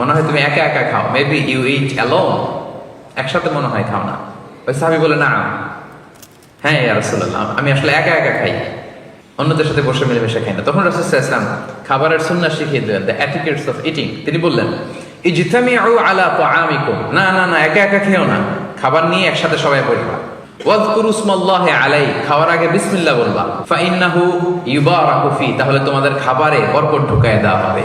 মনে হয় তুমি একা একা খাও। মেবি ইউ ইট অ্যালোন একসাথে মনে হয় খাও না। ওই সাহাবি বলে, না হ্যাঁ ইয়া রাসূলুল্লাহ, আমি আসলে একা একা খাই। অন্যদের সাথে বসে মিলেমিশে খাই না। তখন রাসূল খাবারের সুন্নাহ শিখিয়ে দিলেন দ্য অ্যাটিকেটস অফ ইটিং তিনি বললেন, ইজতামিউ আলা তাআমিকুম। না না না, একা একা খেও না। খাবার নিয়ে একসাথে সবাই বসবা আলাই খাওয়ার আগে বিসমিল্লাহ বলবা। ফাইন্নাহু ইউবারাকু ফি। তাহলে তোমাদের খাবারে বরকত ঢুকায় দেওয়া হবে।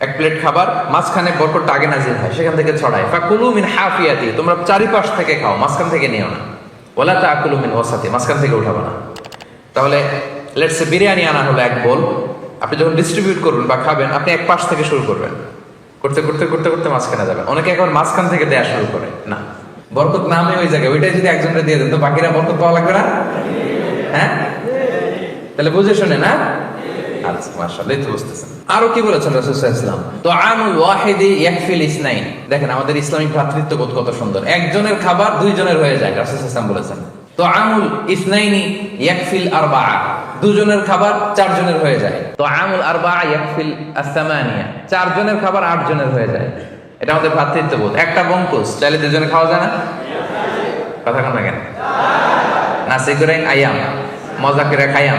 এক প্লেট খাবার, মাঝখানে বরকতটা আগে নাজিল হয়, সেখান থেকে ছড়ায়। ফাকুলু মিন হাফিয়াতি, তোমরা চারিপাশ থেকে খাও, মাঝখান থেকে নিও না। ওলা তাকুলু মিন ওয়াসাতি মাঝখান থেকে উঠাবো না। তাহলে লেটস বিরিয়ানি আনা হলো এক বোল। আপনি যখন ডিস্ট্রিবিউট করবেন বা খাবেন, আপনি এক পাশ থেকে শুরু করবেন। করতে করতে করতে করতে মাঝখানে যাবেন। অনেকে এখন মাঝখান থেকে দেয়া শুরু করে। না, বরকত নামে ওই জায়গায়, ওইটাই যদি একজনকে দিয়ে দেন, তো বাকিরা বরকত পাওয়া লাগবে না? হ্যাঁ? তাহলে বুঝে শুনে না? ভ্রাতৃত্ববোধ কত সুন্দর। একজনের খাবার দুইজনের হয়ে যায়, রাসূল বলেছেন। তো আমুল ইসনাইনি ইয়াকফিল আরবাআ। দুজনের খাবার চারজনের হয়ে যায়। তো আমুল আরবাআ ইয়াকফিল চারজনের খাবার আটজনের হয়ে যায়। এটা আমাদের ভ্রাতৃত্ববোধ একটা বঙ্কুস চাইলে দুজনে খাওয়া যায় না? কথা কন না কেন? নাসি করে আয়াম, মজা করে খাইয়াম।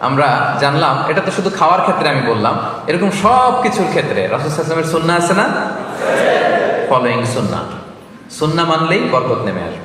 আমরা জানলাম এটা তো শুধু খাওয়ার ক্ষেত্রে আমি বললাম, এরকম সব কিছুর ক্ষেত্রে রাসুলের সুন্না আছে না? ফলোয়িং সুন্না সুন্না মানলেই বরকত নেমে আসবে।